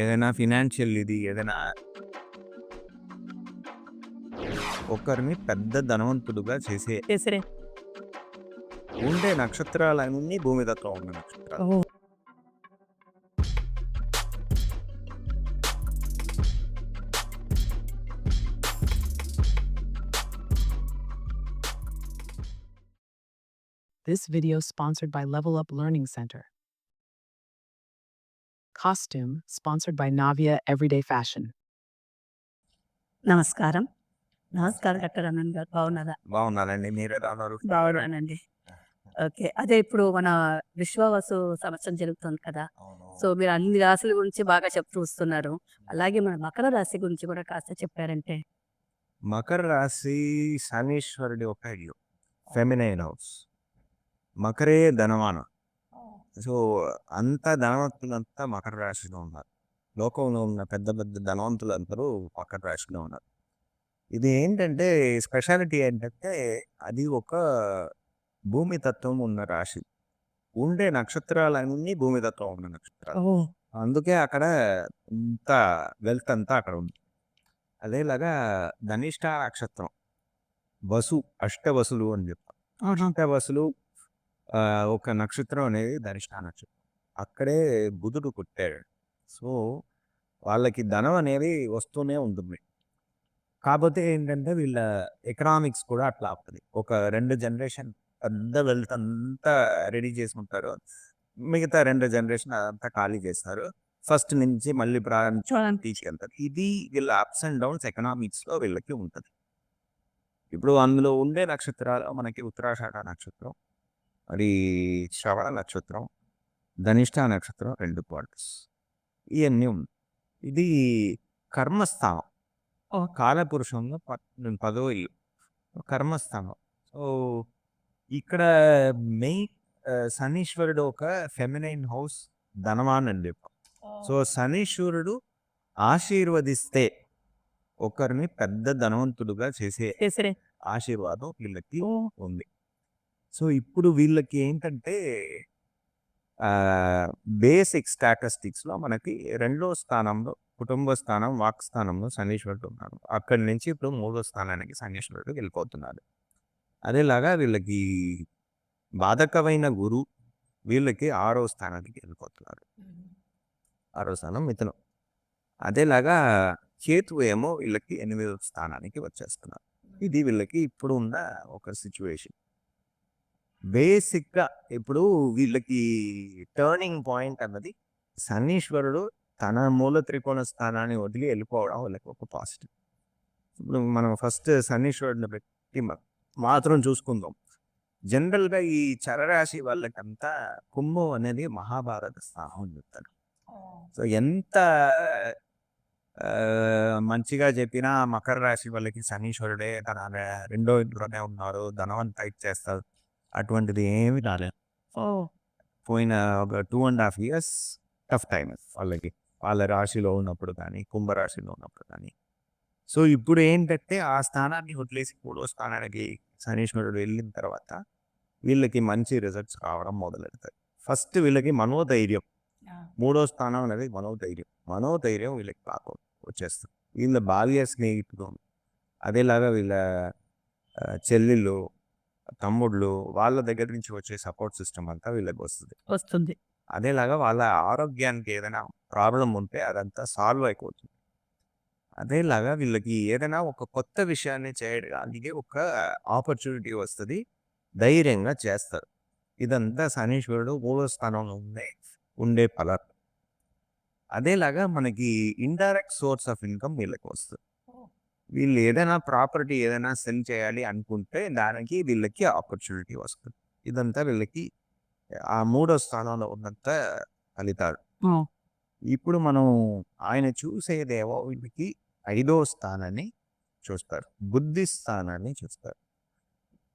ఏదైనా ఫినాన్షియల్ ఇది ఏదైనా ఒకరిని పెద్ద ధనవంతుడుగా చేసే చేసిరే ఉండే నక్షత్రాలన్నీ భూమి తత్వం ఉన్న నక్షత్రాలు. This video sponsored by Level Up Learning Center. Costume sponsored by Navia Everyday Fashion. నమస్కారం. నమస్కారం డాక్టర్ అనంత్ గారు. బాగున్నారా? బాగున్నారండి మీరే రాన్నారు బాగున్నానండి. ఓకే. అదే ఇప్పుడు మన విశ్వవసు సంవత్సరం జరుగుతుంది కదా. సో మీరు అన్ని రాశుల గురించి బాగా చెప్తూ వస్తున్నారు. అలాగే మన మకర రాశి గురించి కూడా కాస్త చెప్పారంటే? మకర రాశి శనీశ్వరుడి ఒక ఫెమినైన్ హౌస్ మకరే ధనవాన సో అంత ధనవంతులంతా మకర రాశిలో ఉన్నారు. లోకంలో ఉన్న పెద్ద పెద్ద ధనవంతులందరూ మకర రాశిలో ఉన్నారు. ఇది ఏంటంటే స్పెషాలిటీ ఏంటంటే అది ఒక భూమి తత్వం ఉన్న రాశి. ఉండే నక్షత్రాలన్నీ భూమి తత్వం ఉన్న నక్షత్రాలు. అందుకే అక్కడ ఇంత వెల్త్ అంతా అక్కడ ఉంది. అదేలాగా ధనిష్ట నక్షత్రం. వసు అష్టవసులు అని చెప్తాం అష్టవసులు ఒక నక్షత్రం అనేది ధనిష్ట నక్షత్రం. అక్కడే బుధుడు పుట్టాడు. సో వాళ్ళకి ధనం అనేది వస్తూనే ఉంటుంది. కాకపోతే ఏంటంటే వీళ్ళ ఎకనామిక్స్ కూడా అట్లా అవుతుంది ఒక రెండు జనరేషన్ పెద్ద వెల్త్ అంతా రెడీ చేసుకుంటారు. మిగతా రెండు జనరేషన్ అదంతా ఖాళీ చేస్తారు. ఫస్ట్ నుంచి మళ్ళీ ప్రారంభించి చూడండి తీసుకెళ్తారు. ఇది వీళ్ళ అప్స్ అండ్ డౌన్స్ ఎకనామిక్స్లో వీళ్ళకి ఉంటుంది. ఇప్పుడు అందులో ఉండే నక్షత్రాలు మనకి ఉత్తరాషాఢ నక్షత్రం. మరి శ్రవణ నక్షత్రం ధనిష్ట నక్షత్రం రెండు క్వార్టర్స్ ఇవన్నీ ఉంది. ఇది కర్మస్థానం. కాలపురుషంలో పదో ఇల్లు. కర్మస్థానం. సో ఇక్కడ మెయిన్ శనీశ్వరుడు ఒక ఫెమినైన్ హౌస్ ధనవాన్ అని చెప్పాం. సో శనీశ్వరుడు ఆశీర్వదిస్తే ఒకరిని పెద్ద ధనవంతుడుగా చేసే ఆశీర్వాదం వీళ్ళకి ఉంది. సో ఇప్పుడు వీళ్ళకి ఏంటంటే బేసిక్ స్టాటిస్టిక్స్లో మనకి రెండో స్థానంలో కుటుంబ స్థానం వాక్ స్థానంలో శనీశ్వరుడు ఉన్నారు అక్కడి నుంచి ఇప్పుడు మూడో స్థానానికి శనీశ్వరుడు వెళ్ళిపోతున్నారు అదేలాగా వీళ్ళకి బాధకమైన గురు వీళ్ళకి ఆరో స్థానానికి వెళ్ళిపోతున్నారు ఆరో స్థానం మిథునం. అదేలాగా కేతు ఏమో వీళ్ళకి ఎనిమిదో స్థానానికి వచ్చేస్తున్నారు ఇది వీళ్ళకి ఇప్పుడు ఉన్న ఒక సిచ్యువేషన్. బేసిక్గా ఇప్పుడు వీళ్ళకి టర్నింగ్ పాయింట్ అన్నది శనీశ్వరుడు తన మూల త్రికోణ స్థానాన్ని వదిలి వెళ్ళిపోవడం వాళ్ళకి ఒక పాజిటివ్. ఇప్పుడు మనం ఫస్ట్ శనీశ్వరుడిని పెట్టి మాత్రం చూసుకుందాం. జనరల్గా ఈ చరరాశి వాళ్ళకంతా కుంభం అనేది మహాభారత స్థానం చెప్తారు సో ఎంత మంచిగా చెప్పినా మకర రాశి వాళ్ళకి శనీశ్వరుడే తన రెండో ఇంట్లోనే ఉన్నారు ధనవంత ఇచ్చేస్తారు అటువంటిది ఏమి రాలేదు. పోయిన ఒక two and half years tough time వాళ్ళకి. వాళ్ళ రాశిలో ఉన్నప్పుడు కానీ కుంభరాశిలో ఉన్నప్పుడు కానీ. సో ఇప్పుడు ఏంటంటే ఆ స్థానాన్ని వదిలేసి మూడో స్థానానికి శనీశ్వరుడు వెళ్ళిన తర్వాత వీళ్ళకి మంచి రిజల్ట్స్ రావడం మొదలెడతాయి. ఫస్ట్ వీళ్ళకి మనోధైర్యం. మూడో స్థానం అనేది మనోధైర్యం. మనోధైర్యం వీళ్ళకి బాగా వచ్చేస్తుంది. వీళ్ళ బాల్య స్నేహితులు అదేలాగా వీళ్ళ చెల్లెళ్ళు తమ్ముళ్ళు వాళ్ళ దగ్గర నుంచి వచ్చే సపోర్ట్ సిస్టమ్ అంతా వీళ్ళకి వస్తుంది. వస్తుంది. అదేలాగా వాళ్ళ ఆరోగ్యానికి ఏదైనా ప్రాబ్లం ఉంటే అదంతా సాల్వ్ అయిపోతుంది. అదేలాగా వీళ్ళకి ఏదైనా ఒక కొత్త విషయాన్ని చేయడానికి ఒక ఆపర్చునిటీ వస్తుంది. ధైర్యంగా చేస్తారు. ఇదంతా శనీశ్వరుడు మూడో స్థానంలో ఉండే ఉండే ఫలం. అదేలాగా మనకి ఇండైరెక్ట్ సోర్స్ ఆఫ్ ఇన్కమ్ వీళ్ళకి వస్తుంది. వీళ్ళు ఏదైనా ప్రాపర్టీ ఏదైనా సెల్ చేయాలి అనుకుంటే దానికి వీళ్ళకి ఆపర్చునిటీ వస్తుంది. ఇదంతా వీళ్ళకి ఆ మూడో స్థానంలో ఉన్నంత ఫలితాలు. ఇప్పుడు మనం ఆయన చూసేదేమో వీళ్ళకి ఐదో స్థానాన్ని చూస్తారు. బుద్ధి స్థానాన్ని చూస్తారు.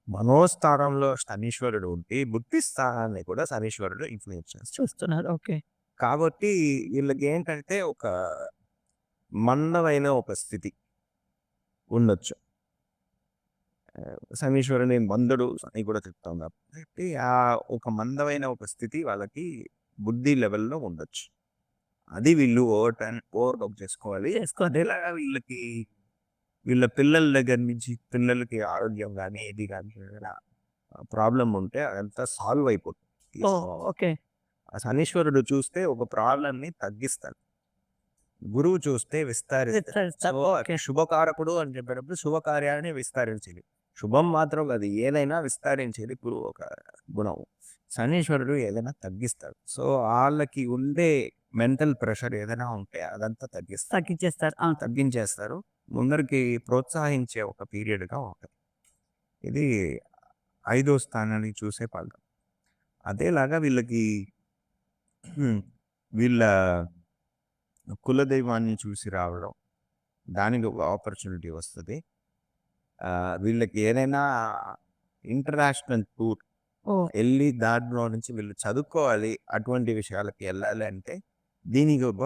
మనోస్థానంలో శనీశ్వరుడు ఉంటే బుద్ధి స్థానాన్ని కూడా శనీశ్వరుడు ఇన్ఫ్లుయెన్స్ చూస్తున్నారు. ఓకే. కాబట్టి వీళ్ళకి ఏంటంటే ఒక మందమైన ఒక స్థితి. ఉండొచ్చు. శనీశ్వరుని మందుడు అని కూడా చెప్తాం కాబట్టి ఆ ఒక మందమైన ఒక స్థితి వాళ్ళకి బుద్ధి లెవెల్లో ఉండొచ్చు. అది వీళ్ళు ఓవర్ టైం ఓవర్కమ్ చేసుకోవాలి. అదేలాగా వీళ్ళకి? వీళ్ళ పిల్లల దగ్గర నుంచి పిల్లలకి ఆరోగ్యం కానీ ఏది కానీ ప్రాబ్లం ఉంటే అదంతా సాల్వ్ అయిపోతుంది. ఓకే. ఆ శనీశ్వరుడు చూస్తే ఒక ప్రాబ్లం ని తగ్గిస్తాడు. గురువు చూస్తే ఓకే. శుభకారకుడు అని చెప్పినప్పుడు శుభకార్యాన్ని విస్తరించేది. శుభం మాత్రం అది ఏదైనా విస్తరించేది గురువు ఒక గుణం. శనీశ్వరుడు ఏదైనా తగ్గిస్తాడు. సో వాళ్ళకి ఉండే మెంటల్ ప్రెషర్ ఏదైనా ఉంటే అదంతా తగ్గిస్తాడు తగ్గించేస్తారు. తగ్గించేస్తారు. ముందరికి ప్రోత్సహించే ఒక period గా ఉంటుంది. ఇది ఐదో స్థానాన్ని చూసే ఫలితం. అదేలాగా వీళ్ళకి వీళ్ళ కులదైవాన్ని చూసి రావడం దానికి ఒక ఆపర్చునిటీ వస్తుంది. వీళ్ళకి ఏదైనా ఇంటర్నేషనల్ టూర్ వెళ్ళి దాంట్లో నుంచి వీళ్ళు చదువుకోవాలి అటువంటి విషయాలకి వెళ్ళాలి అంటే దీనికి ఒక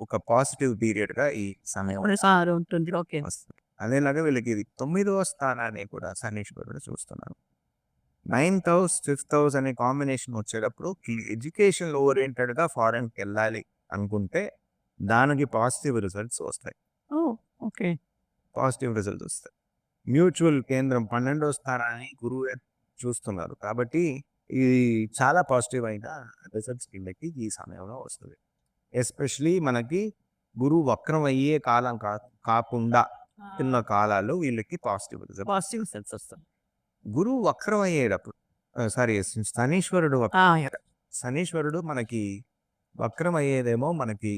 ఒక పాజిటివ్ పీరియడ్గా ఈ సమయం సార్ ఉంటుంది. ఓకే. వస్తుంది. అదేలాగా వీళ్ళకి ఇది తొమ్మిదవ స్థానాన్ని కూడా శనీశ్వరుడు చూస్తున్నాను నైన్త్ హౌస్ ఫిఫ్త్ హౌస్ అనే కాంబినేషన్ వచ్చేటప్పుడు ఎడ్యుకేషన్ ఓరియంటెడ్గా ఫారెన్కి వెళ్ళాలి అనుకుంటే దానికి పాజిటివ్ రిజల్ట్స్ వస్తాయి. ఓకే. పాజిటివ్ రిజల్ట్స్ వస్తాయి. మ్యూచువల్ కేంద్రం పన్నెండవ స్థానాన్ని గురువు చూస్తున్నారు. కాబట్టి ఇది చాలా పాజిటివ్ అయిన రిజల్ట్స్ వీళ్ళకి ఈ సమయంలో వస్తుంది. ఎస్పెషలీ మనకి గురువు వక్రం అయ్యే కాలం కా కాకుండా ఉన్న కాలాల్లో వీళ్ళకి పాజిటివ్ రిజల్ట్ పాజిటివ్ సెన్స్ వస్తుంది గురువు వక్రం అయ్యేటప్పుడు సారీ శనీశ్వరుడు శనీశ్వరుడు మనకి వక్రం అయ్యేదేమో మనకి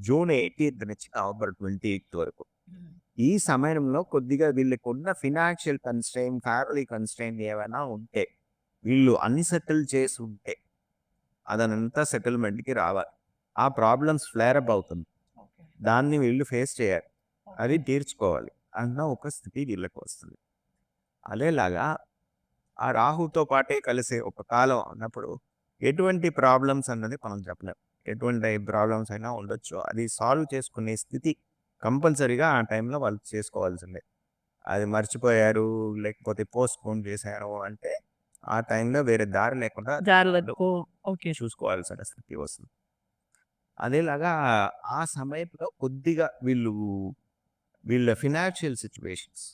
జూన్ ఎయిటీన్త్ నుంచి నవంబర్ ట్వంటీ ఎయిత్ వరకు. ఈ సమయంలో కొద్దిగా వీళ్ళకి ఉన్న ఫినాన్షియల్ కన్స్ట్రెయిన్ ఫ్యామిలీ కన్స్ట్రెయిన్ ఏమైనా ఉంటే వీళ్ళు అన్సెటిల్ చేసి ఉంటే అదనంతా సెటిల్మెంట్కి రావాలి. ఆ ప్రాబ్లమ్స్ ఫ్లేర్ అప్ అవుతుంది. దాన్ని వీళ్ళు ఫేస్ చేయాలి. అది తీర్చుకోవాలి అన్న ఒక స్థితి వీళ్ళకి వస్తుంది. అదేలాగా ఆ రాహుతో పాటే కలిసే ఒక కాలం అన్నప్పుడు ఎటువంటి ప్రాబ్లమ్స్ అన్నది మనం చెప్పలేం. ఎటువంటి ప్రాబ్లమ్స్ అయినా ఉండొచ్చు. అది సాల్వ్ చేసుకునే స్థితి కంపల్సరీగా ఆ టైంలో వాళ్ళు చేసుకోవాల్సిందే. అది మర్చిపోయారు లేకపోతే పోస్ట్ పోన్ చేశారు అంటే ఆ టైంలో వేరే దారి లేకుండా ఓకే. చూసుకోవాల్సిన స్థితి వస్తుంది. అదేలాగా ఆ సమయంలో కొద్దిగా వీళ్ళు వీళ్ళ ఫినాన్షియల్ సిచ్యువేషన్స్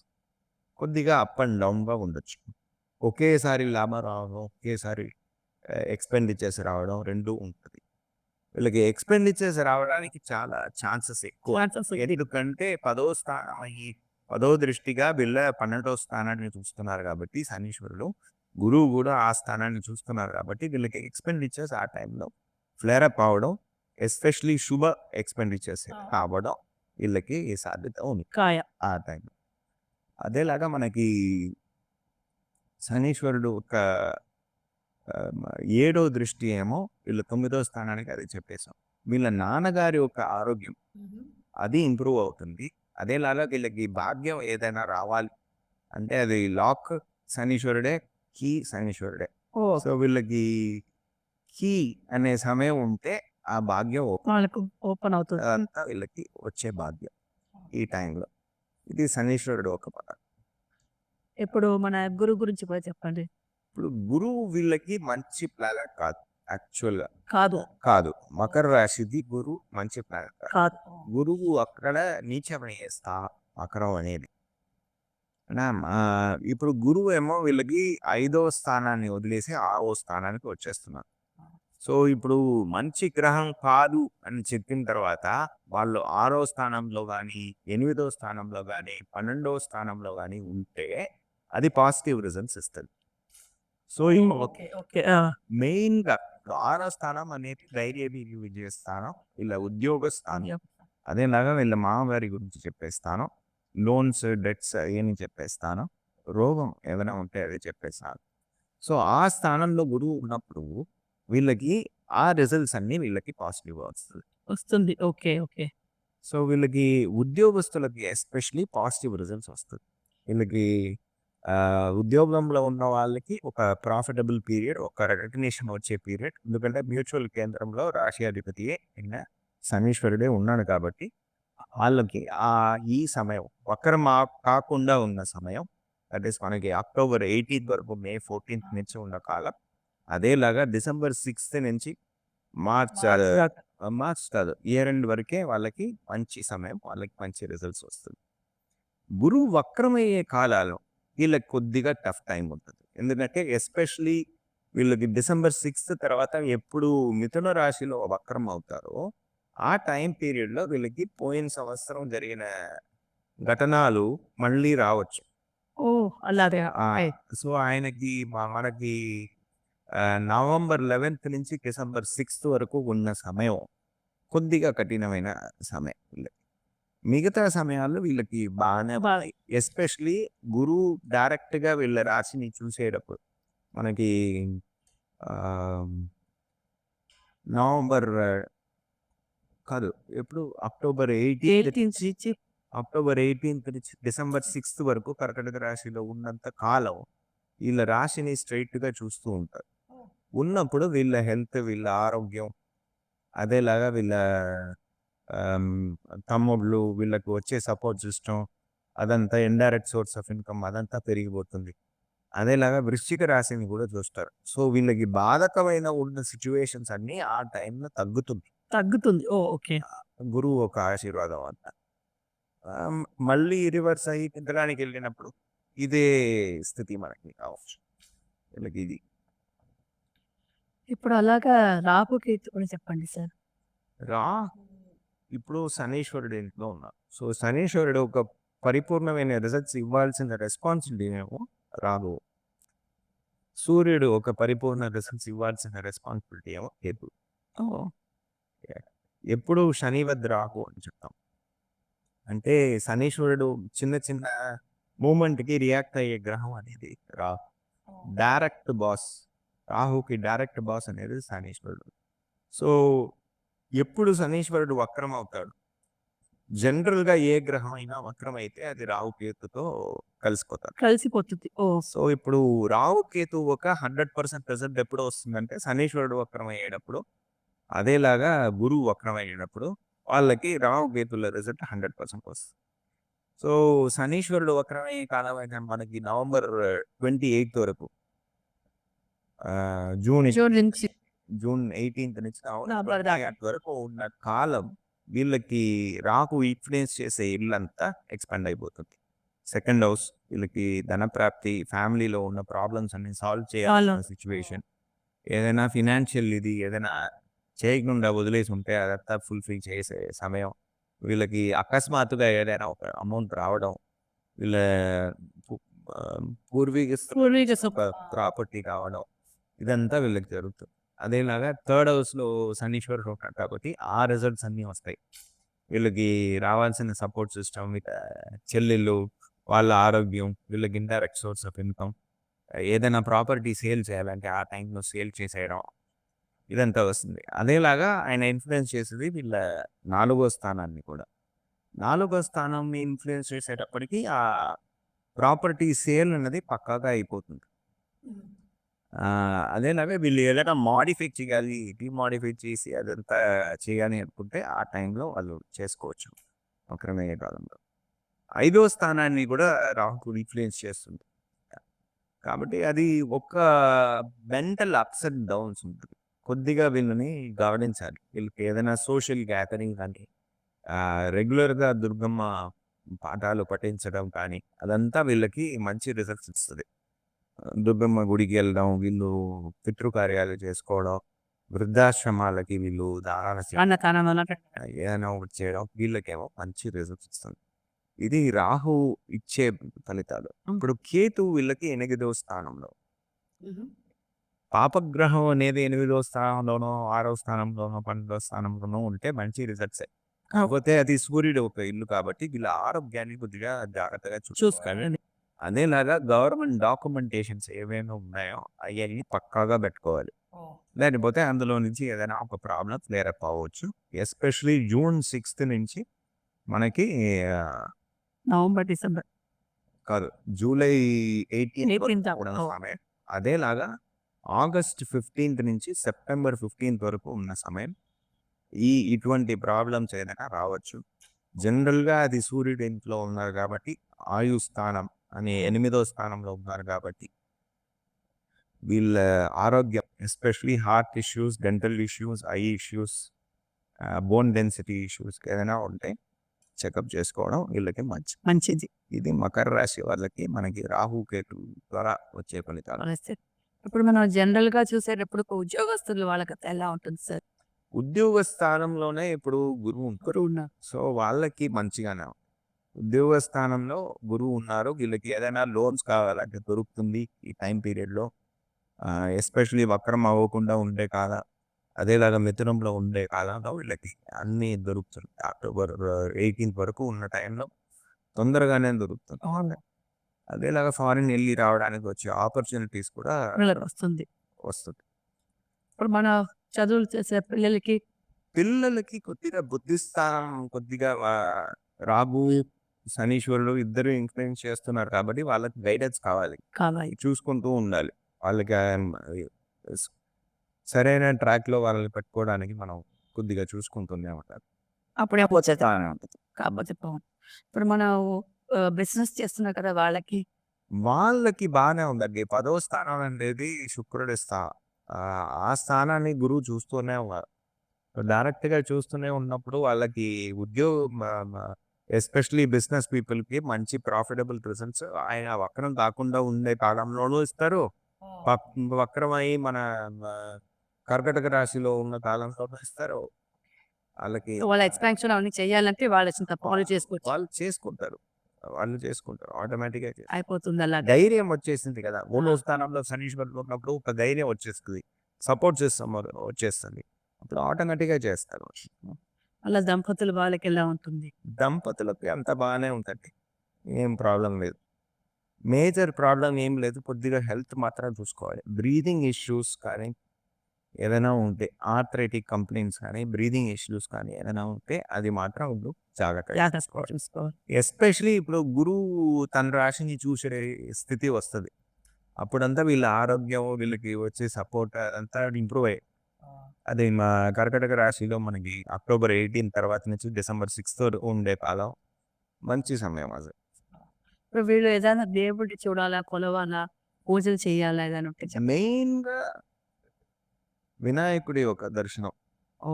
కొద్దిగా అప్ అండ్ డౌన్గా ఉండొచ్చు. ఒకేసారి లాభం రావడం ఒకేసారి ఎక్స్పెండిచర్స్ రావడం రెండు ఉంటుంది. వీళ్ళకి ఎక్స్పెండిచర్స్ రావడానికి చాలా ఛాన్సెస్ ఎక్కువ. ఎందుకంటే పదో స్థానం అయ్యి పదో దృష్టిగా వీళ్ళ పన్నెండో స్థానాన్ని చూస్తున్నారు కాబట్టి శనీశ్వరుడు గురువు కూడా ఆ స్థానాన్ని చూస్తున్నారు కాబట్టి వీళ్ళకి ఎక్స్పెండిచర్స్ ఆ టైంలో ఫ్లేర్ అప్ అవడం ఎస్పెషలీ శుభ ఎక్స్పెండిచర్స్ అవ్వడం వీళ్ళకి సాధ్యత ఉంది. ఆ టైంలో. అదేలాగా మనకి శనీశ్వరుడు ఒక ఏడో దృష్టి ఏమో వీళ్ళ తొమ్మిదో స్థానానికి అది చెప్పేశాం. వీళ్ళ నాన్నగారి యొక్క ఆరోగ్యం అది ఇంప్రూవ్ అవుతుంది. అదేలాగా వీళ్ళకి భాగ్యం ఏదైనా రావాలి అంటే అది లాక్ శనీశ్వరుడే కీ శనీశ్వరుడే. సో వీళ్ళకి కీ అనే సమయం ఉంటే ఆ భాగ్యం ఓపెన్ అవుతుంది. అదంతా వీళ్ళకి వచ్చే భాగ్యం ఈ టైంలో. ఇది శనీశ్వరుడు ఒక పద. ఇప్పుడు మన గురువు గురించి కూడా చెప్పండి. ఇప్పుడు గురువు వీళ్ళకి మంచి ప్లానెట్ కాదు. యాక్చువల్గా కాదు. కాదు. మకర రాశిది గురువు మంచి ప్లానెట్ కాదు. గురువు అక్కడ నీచమయ్యే స్థా మకరం అనేది. ఇప్పుడు గురువు ఏమో వీళ్ళకి ఐదో స్థానాన్ని వదిలేసి ఆరో స్థానానికి వచ్చేస్తున్నారు. సో ఇప్పుడు మంచి గ్రహం కాదు అని చెప్పిన తర్వాత వాళ్ళు ఆరో స్థానంలో కానీ ఎనిమిదో స్థానంలో కానీ పన్నెండో స్థానంలో కానీ ఉంటే అది పాజిటివ్ రిజల్ట్స్ ఇస్తుంది. So okay okay. మెయిన్గా ఆరో స్థానం అనేది ధైర్య విజయ స్థానం ఇలా ఉద్యోగ స్థానం అదేలాగా వీళ్ళ మామగారి గురించి చెప్పేస్తాను. లోన్స్ డెట్స్ అవన్నీ చెప్పేస్తాను. రోగం ఏదైనా ఉంటే అదే చెప్పేస్తాను. సో ఆ స్థానంలో గురువు ఉన్నప్పుడు వీళ్ళకి ఆ రిజల్ట్స్ అన్ని వీళ్ళకి పాజిటివ్ వస్తుంది. వస్తుంది. Okay okay. సో వీళ్ళకి ఉద్యోగస్తులకి ఎస్పెషలీ పాజిటివ్ రిజల్ట్స్ వస్తుంది. వీళ్ళకి ఉద్యోగంలో ఉన్న వాళ్ళకి ఒక ప్రాఫిటబుల్ పీరియడ్ ఒక రికగ్నిషన్ వచ్చే పీరియడ్. ఎందుకంటే మ్యూచువల్ కేంద్రంలో రాశి అధిపతి అయిన శనీశ్వరుడే ఉన్నాడు కాబట్టి వాళ్ళకి ఆ ఈ సమయం వక్రం ఆ- కాకుండా ఉన్న సమయం దట్ ఈస్ మనకి అక్టోబర్ ఎయిటీన్త్ వరకు మే ఫోర్టీన్త్ నుంచి ఉన్న కాలం అదేలాగా డిసెంబర్ సిక్స్త్ నుంచి మార్చ్ మార్క్స్ కాదు ఇయర్ ఎండ్ వరకే వాళ్ళకి మంచి సమయం వాళ్ళకి మంచి రిజల్ట్స్ వస్తుంది. గురువు వక్రమయ్యే కాలాలు వీళ్ళకి కొద్దిగా టఫ్ టైం ఉంటుంది. ఎందుకంటే ఎస్పెషలీ వీళ్ళకి డిసెంబర్ సిక్స్త్ తర్వాత ఎప్పుడు మిథున రాశిలో వక్రం అవుతారో ఆ టైం పీరియడ్లో వీళ్ళకి పోయిన సంవత్సరం జరిగిన ఘటనలు మళ్ళీ రావచ్చు. ఓ అలాగే ఆ, సో ఆయనకి మనకి నవంబర్ లెవెన్త్ నుంచి డిసెంబర్ సిక్స్త్ వరకు ఉన్న సమయం కొద్దిగా కఠినమైన సమయం. వీళ్ళకి మిగతా సమయాల్లో వీళ్ళకి బాగానే బాగా ఎస్పెషలీ గురువు డైరెక్ట్గా వీళ్ళ రాశిని చూసేటప్పుడు మనకి నవంబర్ కాదు ఎప్పుడు? అక్టోబర్ ఎయిటీన్త్ అక్టోబర్ ఎయిటీన్త్ నుంచి డిసెంబర్ సిక్స్త్ వరకు కర్కటక రాశిలో ఉన్నంత కాలం వీళ్ళ రాశిని straight గా చూస్తూ ఉంటారు. ఉన్నప్పుడు వీళ్ళ హెల్త్ వీళ్ళ ఆరోగ్యం అదేలాగా వీళ్ళ తమ్ముళ్ళు వీళ్ళకి వచ్చే సపోర్ట్ సిస్టమ్ అదంతా ఇండైరెక్ట్ సోర్స్ ఆఫ్ ఇన్కమ్ అదంతా పెరిగిపోతుంది. అదేలాగా వృశ్చిక రాశిని కూడా చూస్తారు. సో వీళ్ళకి బాధకమైన ఉన్న సిచ్యువేషన్స్ అన్ని ఆ టైంలో తగ్గుతుంది. తగ్గుతుంది. Oh okay. గురువు ఒక ఆశీర్వాదం అంట మళ్ళీ రివర్స్ అయ్యి తింటడానికి వెళ్ళినప్పుడు ఇదే స్థితి మనకి కావచ్చు. వీళ్ళకి ఇది. ఇప్పుడు అలాగా రాహుకేతు కూడా చెప్పండి సార్. రా ఇప్పుడు శనీశ్వరుడు ఇంట్లో ఉన్నారు సో శనీశ్వరుడు ఒక పరిపూర్ణమైన రిజల్ట్స్ ఇవ్వాల్సిన రెస్పాన్సిబిలిటీ ఏమో రాదు సూర్యుడు ఒక పరిపూర్ణ రిజల్ట్స్ ఇవ్వాల్సిన రెస్పాన్సిబిలిటీ ఏమో ఎప్పుడు శని వద్ద రాహు అని చెప్తాం. అంటే శనీశ్వరుడు చిన్న చిన్న మూమెంట్కి రియాక్ట్ అయ్యే గ్రహం అనేది రాహు. డైరెక్ట్ బాస్ రాహుకి డైరెక్ట్ బాస్ అనేది శనీశ్వరుడు. సో ఎప్పుడు శనీశ్వరుడు వక్రం అవుతాడు జనరల్గా ఏ గ్రహం అయినా వక్రం అయితే అది రాహు కేతుతో కలిసిపోతారు కలిసిపోతుంది. ఓ. సో ఇప్పుడు రాహు కేతు ఒక హండ్రెడ్ పర్సెంట్ రిజల్ట్ ఎప్పుడు వస్తుందంటే శనీశ్వరుడు వక్రం అయ్యేటప్పుడు అదేలాగా గురువు వక్రం అయ్యేటప్పుడు వాళ్ళకి రాహు కేతుల రిజల్ట్ హండ్రెడ్ పర్సెంట్ వస్తుంది. సో శనీశ్వరుడు వక్రం అయ్యే కాలం అయితే మనకి నవంబర్ ట్వంటీ ఎయిత్ వరకు జూన్ జూన్ నుంచి. జూన్ ఎయిటీన్త్ నుంచి నవంబర్. వరకు ఉన్న కాలం వీళ్ళకి రాహు ఇన్ఫ్లుయెన్స్ చేసే ఇల్లంతా ఎక్స్పాండ్ అయిపోతుంది సెకండ్ హౌస్ వీళ్ళకి ధన ప్రాప్తి ఫ్యామిలీలో ఉన్న ప్రాబ్లమ్స్ అన్ని సాల్వ్ చేయాల్సిన Solve. సిచ్యువేషన్ ఏదైనా ఫినాన్షియల్ ఇది ఏదైనా చేయకుండా వదిలేసి ఉంటే అదంతా ఫుల్ఫిల్ చేసే సమయం వీళ్ళకి అకస్మాత్తుగా ఏదైనా ఒక అమౌంట్ రావడం వీళ్ళ పూర్వీక ప్రాపర్టీ కావడం ఇదంతా వీళ్ళకి జరుగుతుంది అదేలాగా థర్డ్ హౌస్లో శనీశ్వరుడు ఉంటాడు కాబట్టి ఆ రిజల్ట్స్ అన్నీ వస్తాయి. వీళ్ళకి రావాల్సిన సపోర్ట్ సిస్టమ్ వీళ్ళ చెల్లెళ్ళు వాళ్ళ ఆరోగ్యం వీళ్ళకి ఇండైరెక్ట్ సోర్స్ ఆఫ్ ఇన్కమ్ ఏదైనా ప్రాపర్టీ సేల్ చేయాలంటే ఆ టైంలో సేల్ చేసేయడం ఇదంతా వస్తుంది. అదేలాగా ఆయన ఇన్ఫ్లుయెన్స్ చేసేది వీళ్ళ నాలుగో స్థానాన్ని కూడా. నాలుగో స్థానం ఇన్ఫ్లుయెన్స్ చేసేటప్పటికి ఆ ప్రాపర్టీ సేల్ అన్నది పక్కాగా అయిపోతుంది. అదేలాగా వీళ్ళు ఏదైనా మాడిఫై చేయాలి డిమాడిఫై చేసి అదంతా చేయాలి అనుకుంటే ఆ టైంలో వాళ్ళు చేసుకోవచ్చు. అక్రమయ్యే కాలంలో ఐదో స్థానాన్ని కూడా రాహుకు ఇన్ఫ్లుయెన్స్ చేస్తుంది. కాబట్టి అది ఒక్క మెంటల్ అప్స్ అండ్ డౌన్స్ ఉంటుంది. కొద్దిగా వీళ్ళని గమనించాలి. వీళ్ళకి ఏదైనా సోషల్ గ్యాదరింగ్ కానీ రెగ్యులర్గా దుర్గమ్మ పాఠాలు పఠించడం కానీ అదంతా వీళ్ళకి మంచి రిజల్ట్స్ ఇస్తుంది. దుర్గమ్మ గుడికి వెళ్ళడం వీళ్ళు పితృకార్యాలు చేసుకోవడం వృద్ధాశ్రమాలకి వీళ్ళు దానాలు. ఏదైనా ఒకటి చేయడం వీళ్ళకేమో మంచి రిజల్ట్స్ ఇస్తుంది ఇది రాహు ఇచ్చే ఫలితాలు. ఇప్పుడు కేతు వీళ్ళకి ఎనిమిదో స్థానంలో. పాపగ్రహం అనేది ఎనిమిదో స్థానంలోనో ఆరో స్థానంలోనో పన్నెండో స్థానంలోనో ఉంటే మంచి రిజల్ట్స్. కాకపోతే అది సూర్యుడు ఒక ఇల్లు కాబట్టి వీళ్ళ ఆరోగ్యాన్ని కొద్దిగా జాగ్రత్తగా చూసుకోవాలి. అదేలాగా గవర్నమెంట్ డాక్యుమెంటేషన్స్ ఏవైనా ఉన్నాయో అవన్నీ పక్కాగా పెట్టుకోవాలి. లేకపోతే అందులో నుంచి ఏదైనా ఒక ప్రాబ్లం క్లియర్ అప్ అవ్వచ్చు ఎస్పెషలీ జూన్ సిక్స్త్ నుంచి మనకి నవంబర్ డిసెంబర్. కాదు జూలై ఎయిటీన్ 18th దాకా. సమయం. అదేలాగా ఆగస్ట్ ఫిఫ్టీన్త్ నుంచి సెప్టెంబర్ ఫిఫ్టీన్త్ వరకు ఉన్న సమయం. ఈ ఇటువంటి ప్రాబ్లమ్స్ ఏదైనా రావచ్చు. జనరల్గా అది సూర్యుడు ఇంట్లో ఉన్నారు కాబట్టి ఆయు స్థానం అనే ఎనిమిదో స్థానంలో ఉన్నారు కాబట్టి. వీళ్ళ ఆరోగ్యం especially heart issues dental issues eye issues bone density issues ఏదైనా ఉంటే చెకప్ చేసుకోవడం వీళ్ళకి మంచి మంచిది. ఇది మకర రాశి వాళ్ళకి మనకి రాహు కేతు ద్వారా వచ్చే ఫలితాలు. ఇప్పుడు మనం జనరల్గా చూసేటప్పుడు ఉద్యోగస్తులు వాళ్ళకి ఎలా ఉంటుంది సార్? ఉద్యోగ స్థానంలోనే ఇప్పుడు గురువు ఉంటారు గురువు ఉన్నారు సో వాళ్ళకి మంచిగానే ఉంది. ఉద్యోగ స్థానంలో గురువు ఉన్నారు. వీళ్ళకి ఏదైనా లోన్స్ కావాలంటే దొరుకుతుంది ఈ టైం పీరియడ్లో. ఎస్పెషలీ వక్రం అవ్వకుండా ఉండే కాల అదేలాగా మిథునంలో ఉండే కాలంలో వీళ్ళకి అన్నీ దొరుకుతుంది. అక్టోబర్ ఎయిటీన్త్ వరకు ఉన్న టైంలో తొందరగానే దొరుకుతుంది. అదేలాగా ఫారిన్ వెళ్ళి రావడానికి వచ్చే ఆపర్చునిటీస్ కూడా వస్తుంది వస్తుంది. ఇప్పుడు మన చదువులు చేసే పిల్లలకి? పిల్లలకి కొద్దిగా బుద్ధి స్థానం కొద్దిగా రాబు శనీశ్వరుడు ఇద్దరు ఇన్ఫ్లుయెన్స్ చేస్తున్నారు కాబట్టి వాళ్ళకి గైడెన్స్ కావాలి. కావాలి. చూసుకుంటూ ఉండాలి. వాళ్ళకి సరైన track లో వాళ్ళని పెట్టుకోవడానికి మనం కొద్దిగా చూసుకుంటూనే ఉండాలి. అప్పుడే పోచేది కాకపోతే బాగుంది ఇప్పుడు మనం బిజినెస్ చేస్తున్నాం కదా వాళ్ళకి? వాళ్ళకి బాగానే ఉందండి. పదో స్థానం అనేది శుక్రుడి స్థా ఆ, స్థానాన్ని గురువు చూస్తూనే ఉన్నారు. డైరెక్ట్గా చూస్తూనే ఉన్నప్పుడు వాళ్ళకి ఉద్యోగం ఎస్పెషలీ బిజినెస్ పీపుల్కి మంచి ప్రాఫిటబుల్ రిజల్ట్స్ ఆయన వక్రం కాకుండా ఉండే కాలంలోనూ ఇస్తారు. వక్- వక్రమై మన కర్కటక రాశిలో ఉన్న కాలంలోనూ ఇస్తారు. వాళ్ళకి వాళ్ళ ఎక్స్పాన్షన్ అవన్నీ చేయాలంటే వాళ్ళు పనులు చేసుకోవచ్చు. వాళ్ళు చేసుకుంటారు. వాళ్ళు చేసుకుంటారు. ఆటోమేటిక్గా చేసుకుంటారు. అయిపోతుంది అలా ధైర్యం వచ్చేసింది కదా! మూడో స్థానంలో శనీశ్వరుడు ఉన్నప్పుడు ఒక ధైర్యం వచ్చేస్తుంది. సపోర్ట్ చేస్తాం వచ్చేస్తుంది. అప్పుడు ఆటోమేటిక్గా చేస్తారు అలా దంపతులు వాళ్ళకి ఎలా ఉంటుంది? దంపతులకి అంత బాగానే ఉంటుంది. ఏం ప్రాబ్లం లేదు. మేజర్ ప్రాబ్లం ఏం లేదు. కొద్దిగా హెల్త్ మాత్రం చూసుకోవాలి. బ్రీదింగ్ ఇష్యూస్ కానీ ఏదైనా ఉంటే ఆర్థరైటిక్ కంప్లైంట్స్ కానీ బ్రీదింగ్ ఇష్యూస్ కానీ ఏదైనా ఉంటే అది మాత్రం జాగ్రత్తగా చూసుకోవాలి. ఎస్పెషలీ ఇప్పుడు గురువు తన రాశిని చూసే స్థితి వస్తుంది. అప్పుడంతా వీళ్ళ ఆరోగ్యం వీళ్ళకి వచ్చే సపోర్ట్ అంతా ఇంప్రూవ్ అయ్యాయి అది మా కర్కటక రాశిలో మనకి అక్టోబర్ ఎయిటీన్ తర్వాత నుంచి డిసెంబర్ సిక్స్త్ ఉండే కాలం మంచి సమయం అది. ఇప్పుడు వీళ్ళు ఏదైనా దేవుడిని చూడాలా కొలవాలా పూజలు చేయాలా ఏదైనా. మెయిన్గా వినాయకుడి ఒక దర్శనం. ఓ!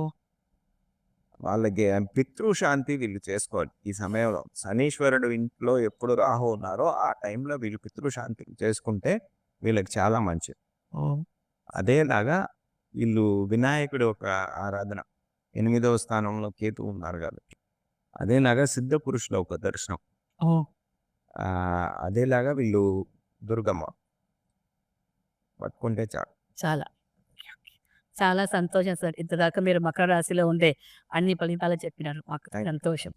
వాళ్ళకి పితృశాంతి వీళ్ళు చేసుకోవాలి. ఈ సమయంలో శనీశ్వరుడు ఇంట్లో ఎప్పుడు రాహు ఉన్నారో ఆ టైంలో వీళ్ళు పితృశాంతి చేసుకుంటే వీళ్ళకి చాలా మంచిది. అదేలాగా వీళ్ళు వినాయకుడి ఒక ఆరాధన. ఎనిమిదవ స్థానంలో కేతు ఉన్నారు కాబట్టి. అదేలాగా సిద్ధ పురుషుల ఒక దర్శనం. అదేలాగా వీళ్ళు దుర్గమ్మ. పట్టుకుంటే చాలు. చాలా. చాలా సంతోషం సార్. ఇంతదాకా మీరు మకర రాశిలో ఉండే అన్ని ఫలితాలు చెప్పినారు. మాకు సంతోషం.